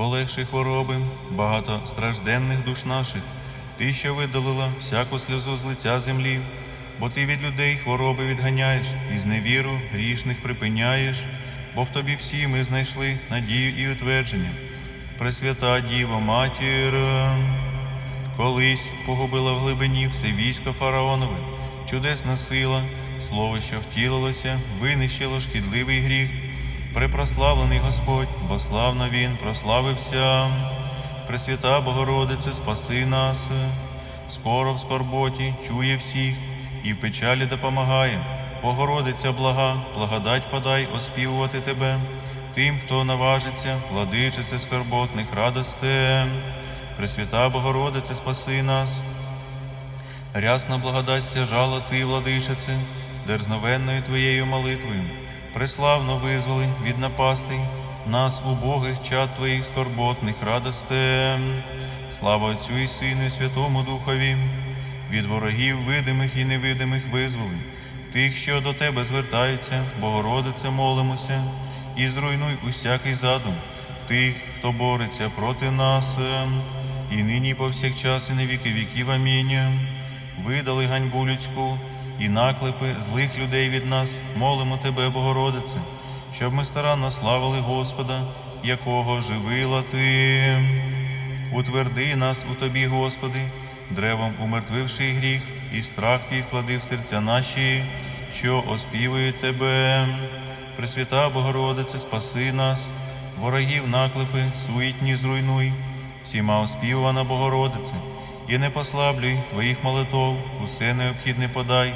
полегши хвороби, багато стражденних душ наших, ти, що видалила всяку сльозу з лиця землі, бо ти від людей хвороби відганяєш, і з невіру грішних припиняєш, бо в тобі всі ми знайшли надію і утвердження. Пресвята Діва Матір, колись погубила в глибині все військо фараонове, чудесна сила, слово, що втілилося, винищило шкідливий гріх. Препрославлений Господь, бо славно Він прославився. Пресвята Богородице, спаси нас, скоро в скорботі чує всіх і в печалі допомагає. Богородиця блага, благодать подай оспівувати тебе, тим, хто наважиться, владичице скорботних радосте. Пресвята Богородице, спаси нас. Рясна благодать стяжала ти, владичице, дерзновенною твоєю молитвою. Преславно визволи від напастей нас, убогих чад твоїх скорботних радосте. Слава Отцю і Сину, і Святому Духові, від ворогів видимих і невидимих визволи, тих, що до тебе звертаються, Богородице, молимося, і зруйнуй усякий задум, тих, хто бореться проти нас, і нині повсякчас, і на віки віків. Амінь. Видали ганьбу людську і наклепи злих людей від нас, молимо Тебе, Богородице, щоб ми старанно славили Господа, якого живила Ти. Утверди нас у Тобі, Господи, древом умертвивши гріх, і страх Твій вклади в серця наші, що оспівують Тебе. Пресвята Богородице, спаси нас, ворогів наклепи, суетні зруйнуй, всіма оспівана Богородице, і не послаблюй Твоїх молитов, усе необхідне подай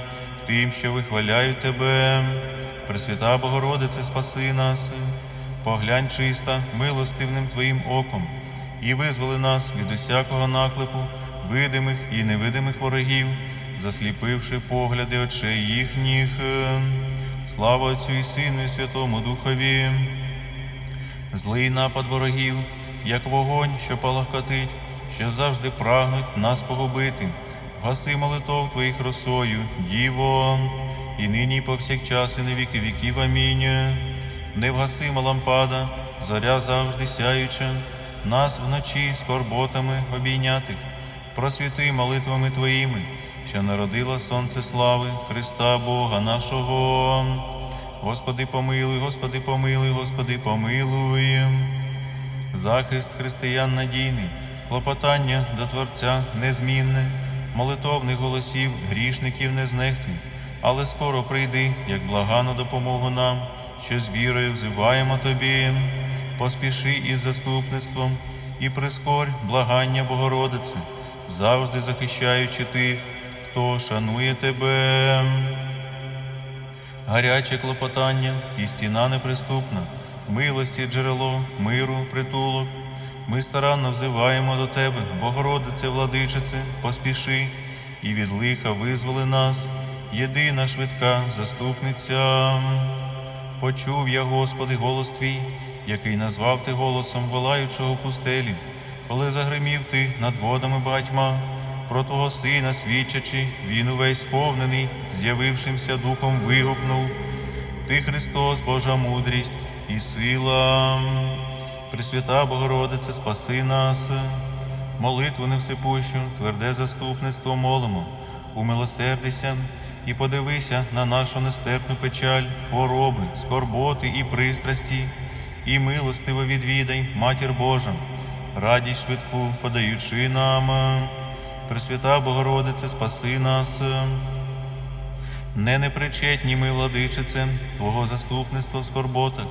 тим, що вихваляють Тебе. Пресвята Богородице, спаси нас, поглянь чиста, милостивним Твоїм оком, і визволи нас від усякого наклепу, видимих і невидимих ворогів, засліпивши погляди очей їхніх. Слава Отцю і Сину, і Святому Духові. Злий напад ворогів, як вогонь, що палахкотить, що завжди прагнуть нас погубити. Вгаси молитов Твоїх росою, Діво, і нині і повсякчас, і на віки віків. Амінь. Невгасима лампада, зоря завжди сяюча, нас вночі скорботами обійнятих, просвіти молитвами Твоїми, що народила сонце слави Христа Бога нашого. Господи, помилуй, Господи, помилуй, Господи, помилуй. Захист християн надійний, клопотання до Творця незмінне, молитовних голосів грішників не знехтуй, але скоро прийди, як блага на допомогу нам, що з вірою взиваємо Тобі. Поспіши із заступництвом і прискорь благання Богородице, завжди захищаючи тих, хто шанує Тебе гаряче клопотання і стіна неприступна, милості джерело, миру, притулок. Ми старанно взиваємо до Тебе, Богородице, владичице, поспіши і від лиха визволи нас, єдина швидка заступниця. Почув я, Господи, голос Твій, який назвав Ти голосом волаючого пустелі, коли загримів Ти над водами багатьма, про Твого Сина свідчачи, Він увесь сповнений, з'явившимся духом вигукнув. Ти Христос, Божа мудрість і сила. Пресвята Богородице, спаси нас, молитву невсипущу, тверде заступництво молимо, умилосердися і подивися на нашу нестерпну печаль, хвороби, скорботи і пристрасті, і милостиво відвідай, Матір Божа, радість швидку подаючи нам. Пресвята Богородице, спаси нас. Не непричетні ми, владичице, Твого заступництва в скорботах,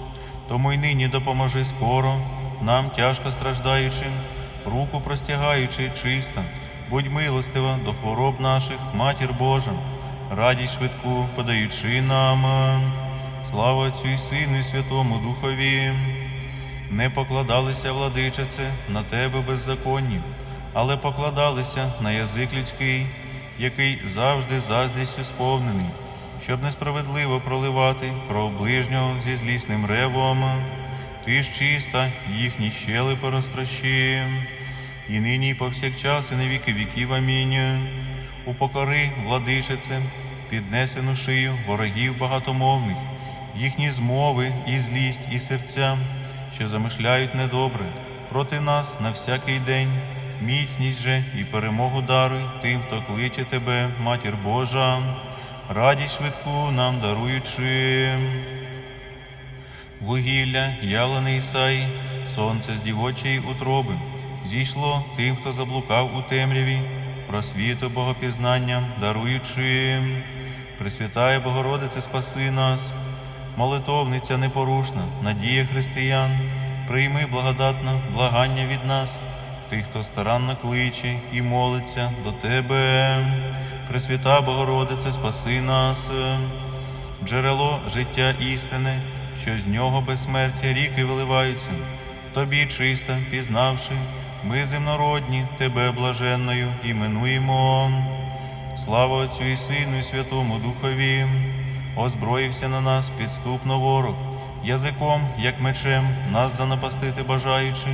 тому й нині допоможи скоро, нам тяжко страждаючим, руку простягаючи чиста, будь милостива до хвороб наших, Матір Божа, радість швидку подаючи нам. Слава Отцю і Сину, і Святому Духові. Не покладалися, владичице, на тебе беззаконні, але покладалися на язик людський, який завжди заздрістю сповнений, щоб несправедливо проливати про ближнього зі злісним ревом. Ти ж чиста, їхні щелепи розтрощи, і нині, і повсякчас, і на віки віків. Амінь. Упокори, владичице, піднесену шию ворогів багатомовних, їхні змови і злість, і серця, що замишляють недобре, проти нас на всякий день. Міцність же і перемогу даруй тим, хто кличе тебе, матір Божа, радість швидку нам даруючи. Вугілля, явлене Ісаї, сонце з дівочої утроби, зійшло тим, хто заблукав у темряві, просвіту богопізнання, даруючи. Пресвятає Богородице, спаси нас, молитовниця непорушна, надія християн, прийми благодатне благання від нас, тих, хто старанно кличе і молиться до Тебе. Пресвята Богородице, спаси нас джерело життя істини, що з нього безсмертя ріки виливаються. Тобі чиста, пізнавши, ми земнородні, тебе блаженною іменуємо. Слава Отцю і Сину, і Святому Духові, озброївся на нас підступно ворог, язиком, як мечем, нас занапастити бажаючи,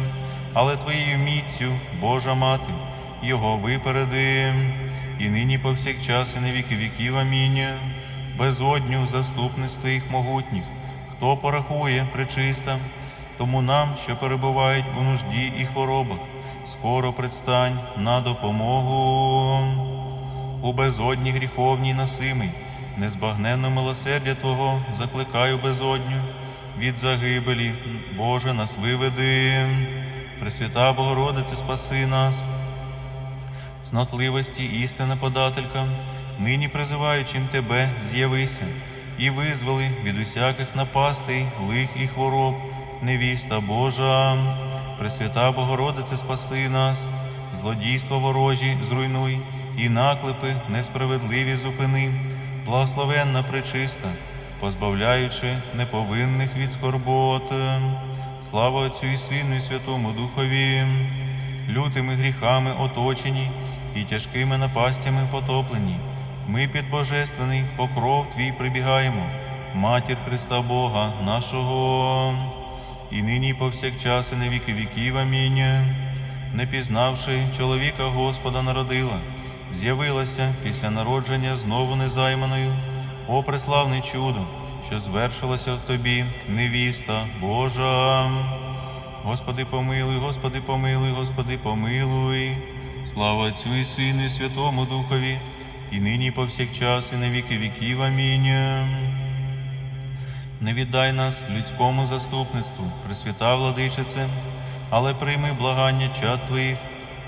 але твоєю міцю, Божа мати, його випереди, і нині повсякчас, і на віки віків. Амінь безодню заступництв їх могутніх, хто порахує причиста, тому нам, що перебувають у нужді і хворобах, скоро предстань на допомогу. У безодні гріховній носимий, незбагненно милосердя Твого закликаю безодню, від загибелі, Боже, нас виведи. Пресвята Богородице, спаси нас, цнотливості істина подателька, нині призиваючим тебе, з'явися, і визволи від усяких напастей, лих і хвороб, невіста Божа, Пресвята Богородице, спаси нас, злодійство ворожі зруйнуй, і наклепи несправедливі зупини, благословенна пречиста, позбавляючи неповинних від скорбот. Слава Отцю і Сину, і Святому Духові, лютими гріхами оточені і тяжкими напастями потоплені. Ми під божественний покров Твій прибігаємо, Матір Христа Бога нашого, і нині і повсякчас, і на віки віків. Амінь. Не пізнавши чоловіка Господа народила, з'явилася після народження знову незайманою, о преславне чудо, що звершилося в тобі, невіста Божа. Господи, помилуй, Господи, помилуй, Господи, помилуй. Слава Отцю і Сину, і Святому Духові, і нині, і повсякчас, і на віки віків. Амінь. Не віддай нас людському заступництву, Пресвята владичице, але прийми благання чад Твоїх,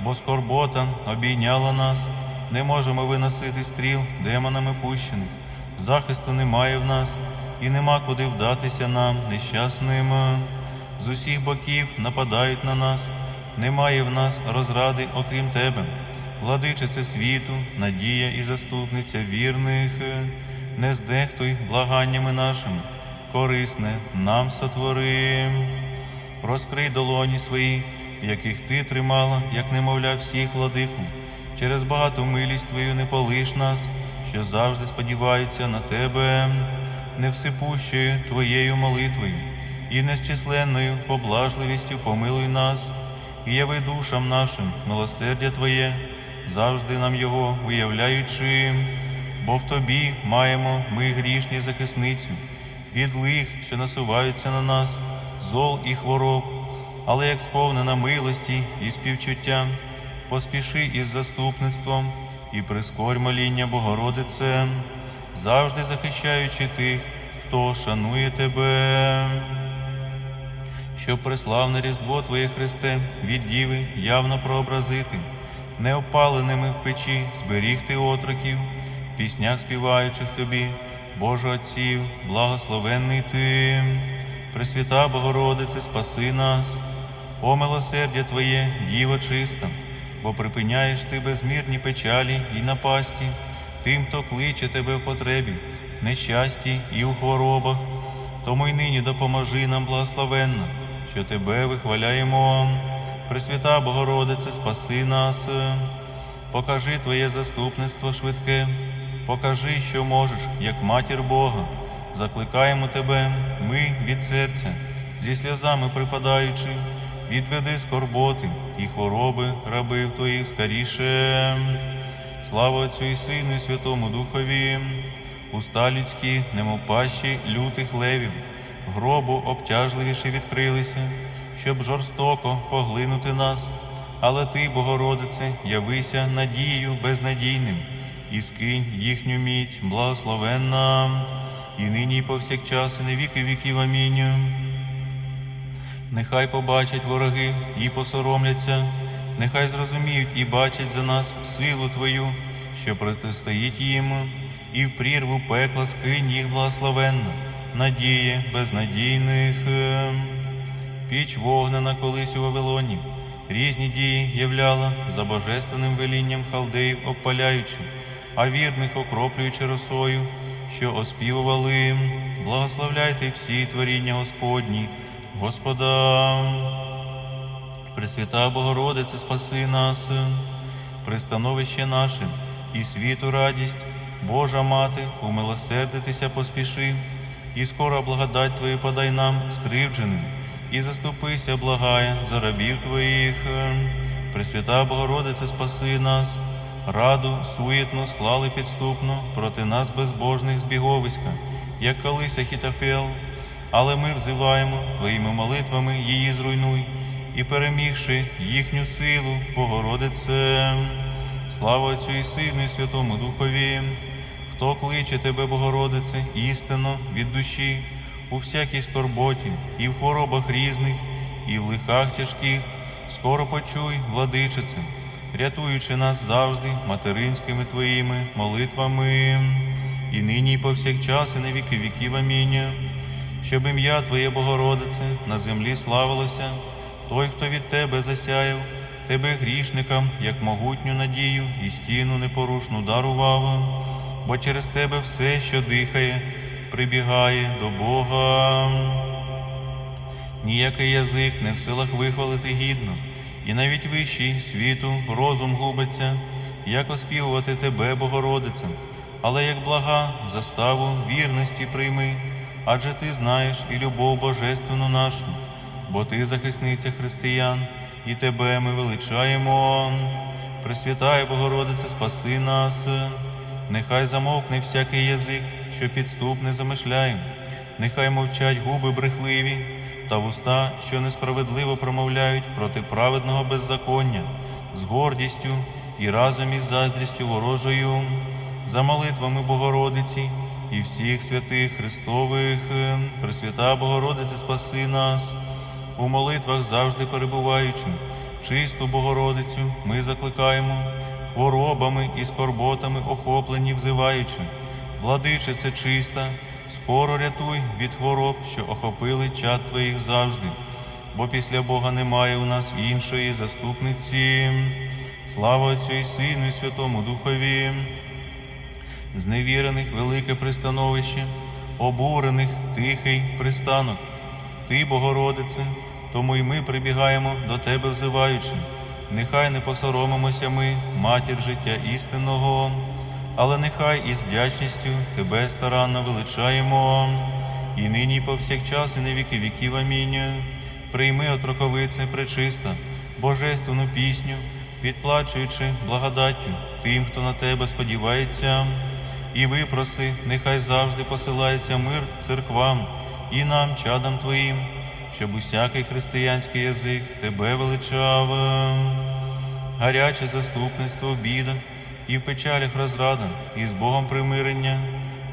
бо скорбота обійняла нас, не можемо виносити стріл демонами пущених. Захисту немає в нас, і нема куди вдатися нам, нещасним. З усіх боків нападають на нас, немає в нас розради, окрім Тебе. Владичице світу, надія і заступниця вірних, не здехтуй благаннями нашими, корисне нам сотвори. Розкрий долоні свої, яких ти тримала, як немовля всіх владику. Через багату милість Твою не полиш нас, що завжди сподіваються на Тебе, невсипущою Твоєю молитвою і незчисленною поблажливістю помилуй нас, і яви душам нашим милосердя Твоє, завжди нам його уявляючи, бо в Тобі маємо ми грішні захисницю, від лих, що насуваються на нас, зол і хвороб, але як сповнена милості і співчуття, поспіши із заступництвом і прискорь моління Богородице, завжди захищаючи тих, хто шанує Тебе. Щоб преславне Різдво Твоє Христе від Діви явно прообразити, неопаленими в печі зберігти отроків, піснях співаючих Тобі, Боже Отців, благословенний Ти, Пресвята Богородице, спаси нас, о милосердя Твоє, Діво чиста, бо припиняєш Ти безмірні печалі і напасті, тим, хто кличе Тебе в потребі, нещасті і у хворобах. Тому й нині допоможи нам благословенно, що Тебе вихваляємо. Пресвята Богородице, спаси нас, покажи Твоє заступництво швидке, покажи, що можеш, як матір Бога. Закликаємо Тебе, ми від серця, зі сльозами припадаючи, відведи скорботи і хвороби рабив Твоїх скоріше. Слава Отцю і Сину, і Святому Духові, уста людські, немов пащі лютих левів, гробу обтяжливіше відкрилися, щоб жорстоко поглинути нас. Але ти, Богородице, явися надією безнадійним, і скинь їхню міць, благословенна, і нині і повсякчас, і на віки віків. Амінь. Нехай побачать вороги і посоромляться, нехай зрозуміють і бачать за нас силу Твою, що протистоїть їм, і в прірву пекла скинь їх благословенно, надії безнадійних. Піч вогнена колись у Вавилоні, різні дії являла за божественним велінням халдеїв обпаляючи, а вірних окроплюючи росою, що оспівували, благословляйте всі творіння Господні, Господа. Пресвята Богородице, спаси нас, пристановище наше і світу радість, Божа Мати, умилосердитися поспіши, і скоро благодать Твою подай нам скривдженим, і заступися, благає, за рабів Твоїх. Пресвята Богородице, спаси нас, раду суєтну слали підступно проти нас безбожних збіговиська, як колись Ахітофел, але ми взиваємо Твоїми молитвами її зруйнуй і перемігши їхню силу, Богородице, слава Отцю і Сину, і Святому Духові, хто кличе Тебе, Богородице, істинно від душі, у всякій скорботі, і в хворобах різних, і в лихах тяжких, скоро почуй, владичице, рятуючи нас завжди материнськими Твоїми молитвами, і нині, і повсякчас, і на віки віків. Амінь. Щоб ім'я Твоє, Богородице, на землі славилося, той, хто від Тебе засяяв, Тебе грішникам, як могутню надію і стіну непорушну дарував, бо через Тебе все, що дихає, прибігає до Бога. Ніякий язик не в силах вихвалити гідно, і навіть вищий світу розум губиться, як оспівувати Тебе, Богородице, але як блага заставу вірності прийми, адже Ти знаєш і любов божественну нашу, бо Ти захисниця християн, і Тебе ми величаємо. Пресвятає Богородице, спаси нас, нехай замовкне всякий язик, що підступне замишляє, нехай мовчать губи брехливі та вуста, що несправедливо промовляють проти праведного беззаконня, з гордістю і разом із заздрістю ворожою, за молитвами Богородиці і всіх святих Христових, Пресвята Богородице, спаси нас, у молитвах завжди перебуваючи, чисту Богородицю ми закликаємо, хворобами і скорботами охоплені взиваючи, владичице чиста, скоро рятуй від хвороб, що охопили чад Твоїх завжди, бо після Бога немає у нас іншої заступниці. Слава Отцю і Сину, і Святому Духові зневірених велике пристановище, обурених тихий пристанок. Ти, Богородице, тому й ми прибігаємо до Тебе взиваючи. Нехай не посоромимося ми, матір життя істинного, але нехай із вдячністю Тебе старанно величаємо, і нині, і повсякчас, і на віки віків. Амінь. Прийми, отроковице, пречиста, божественну пісню, відплачуючи благодаттю тим, хто на тебе сподівається, і випроси, нехай завжди посилається мир церквам і нам, чадам Твоїм, щоб усякий християнський язик Тебе величав. Гаряче заступництво в бідах і в печалях розрада, і з Богом примирення,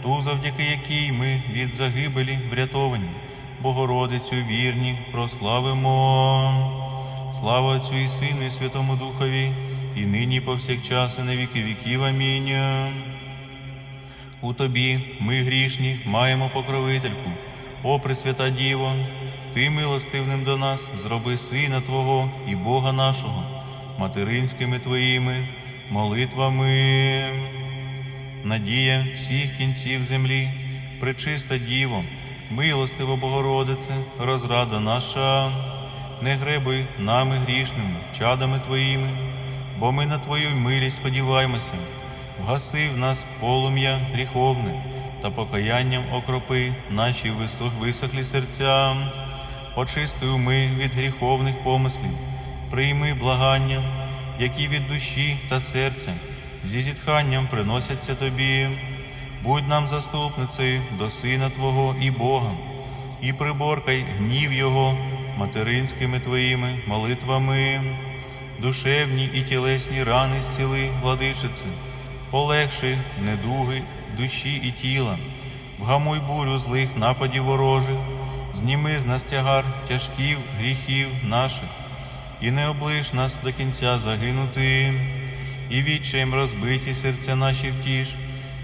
ту, завдяки якій ми від загибелі врятовані, Богородицю вірні прославимо. Слава Отцю і Сину, і Святому Духові, і нині, повсякчас, і на віки віків. Амінь. У тобі ми грішні маємо покровительку, о Пресвята Діво, ти милостивним до нас зроби Сина Твого і Бога нашого, материнськими Твоїми молитвами. Надія всіх кінців землі, пречиста Діво, милостива Богородице, розрада наша, не гребуй нами грішними, чадами Твоїми, бо ми на Твою милість сподіваємося. Вгаси в нас полум'я гріховне та покаянням окропи наші висохлі серця, очисти ми від гріховних помислів, прийми благання, які від душі та серця зі зітханням приносяться тобі, будь нам заступницею до Сина Твого і Бога, і приборкай гнів Його материнськими Твоїми молитвами, душевні і тілесні рани зціли, владичице, полегши недуги душі і тіла, вгамуй бурю злих нападів ворожих, зніми з нас тягар тяжків гріхів наших, і не облиш нас до кінця загинути, і відчаєм розбиті серця наші втіш,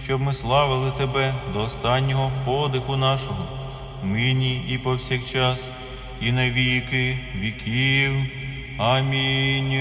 щоб ми славили Тебе до останнього подиху нашого, нині і повсякчас, і на віки віків. Амінь.